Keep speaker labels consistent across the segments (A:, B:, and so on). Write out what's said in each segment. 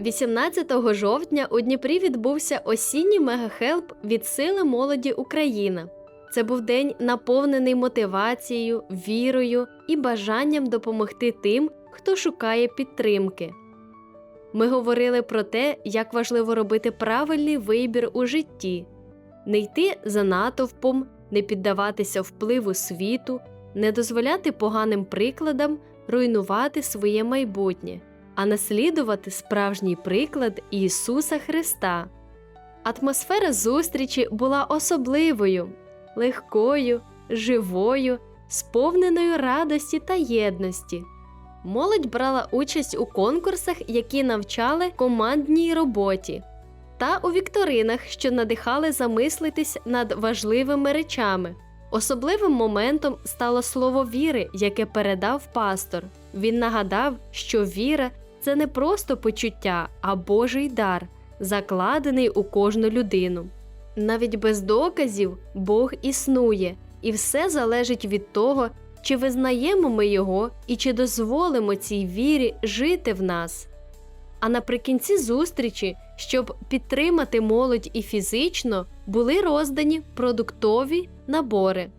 A: 18 жовтня у Дніпрі відбувся осінній мегахелп від Сили молоді Україна. Це був день наповнений мотивацією, вірою і бажанням допомогти тим, хто шукає підтримки. Ми говорили про те, як важливо робити правильний вибір у житті, не йти за натовпом, не піддаватися впливу світу, не дозволяти поганим прикладам руйнувати своє майбутнє, а наслідувати справжній приклад Ісуса Христа. Атмосфера зустрічі була особливою, легкою, живою, сповненою радості та єдності. Молодь брала участь у конкурсах, які навчали командній роботі, та у вікторинах, що надихали замислитись над важливими речами. Особливим моментом стало слово віри, яке передав пастор. Він нагадав, що віра це не просто почуття, а Божий дар, закладений у кожну людину. Навіть без доказів Бог існує, і все залежить від того, чи визнаємо ми його і чи дозволимо цій вірі жити в нас. А наприкінці зустрічі, щоб підтримати молодь і фізично, були роздані продуктові набори.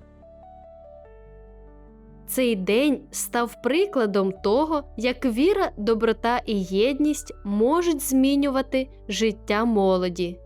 A: Цей день став прикладом того, як віра, доброта і єдність можуть змінювати життя молоді.